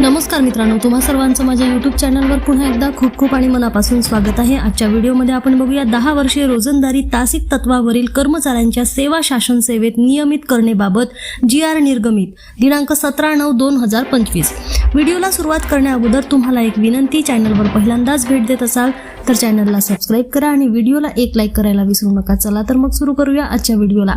नमस्कार मित्रांनो तुम्हा सर्वांचं माझ्या युट्यूब चॅनलवर पुन्हा एकदा खूप खूप आणि मनापासून स्वागत आहे. आजच्या व्हिडिओमध्ये आपण बघूया दहा वर्षे रोजंदारी तासिक तत्वावरील कर्मचाऱ्यांच्या सेवा शासन सेवेत नियमित करणेबाबत जी आर निर्गमित दिनांक सतरा नऊ दोन हजार पंचवीस. व्हिडिओला सुरुवात करण्याअगोदर तुम्हाला एक विनंती चॅनलवर पहिल्यांदाच भेट देत असाल तर चॅनलला सबस्क्राईब करा आणि व्हिडिओला एक लाईक करायला विसरू नका. चला तर मग सुरू करूया आजच्या व्हिडिओला.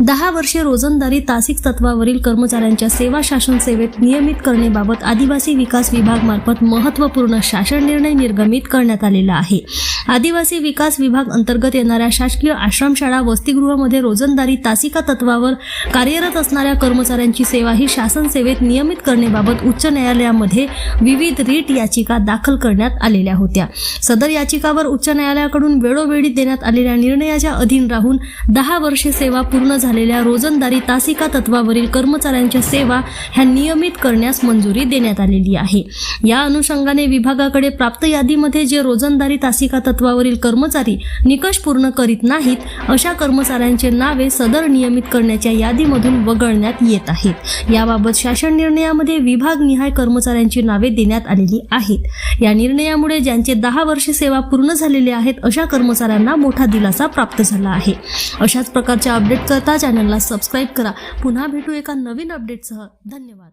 दहा वर्षे रोजंदारी तासिक तत्वावरील कर्मचाऱ्यांच्या सेवा शासन सेवेत नियमित करण्याबाबत आदिवासी विकास विभाग मार्फत महत्त्वपूर्ण शासन निर्णय निर्गमित करण्यात आलेला आहे. आदिवासी विकास विभाग अंतर्गत येणाऱ्या शासकीय आश्रमशाळा वसतिगृहामध्ये रोजंदारी तासिका तत्वावर कार्यरत असणाऱ्या कर्मचाऱ्यांची सेवा ही शासन सेवेत नियमित करण्याबाबत उच्च न्यायालयामध्ये विविध रीट याचिका दाखल करण्यात आलेल्या होत्या. सदर याचिकावर उच्च न्यायालयाकडून वेळोवेळी देण्यात आलेल्या निर्णयाच्या अधीन राहून दहा वर्षे सेवा पूर्ण झालेल्या रोजंदारी तासिका तत्वावरील कर्मचाऱ्यांच्या सेवा ह्या नियमित करण्यास मंजुरी देण्यात आलेली आहे. या अनुषंगाने विभागाकडे प्राप्त यादीमध्ये जे रोजंदारी तासिका तत्वावरील कर्मचारी निकष पूर्ण करीत नाहीत अशा कर्मचाऱ्यांचे नावे सदर नियमित करण्याच्या यादीमधून वगळण्यात येत आहेत. याबाबत शासन निर्णयामध्ये विभागनिहाय कर्मचाऱ्यांची नावे देण्यात आलेली आहेत. या निर्णयामुळे ज्यांचे दहा वर्षे सेवा पूर्ण झालेली आहेत अशा कर्मचाऱ्यांना मोठा दिलासा प्राप्त झाला आहे. अशाच प्रकारच्या अपडेट करता चॅनलला सबस्क्राईब करा. पुन्हा भेटू एका नवीन अपडेटसह. धन्यवाद.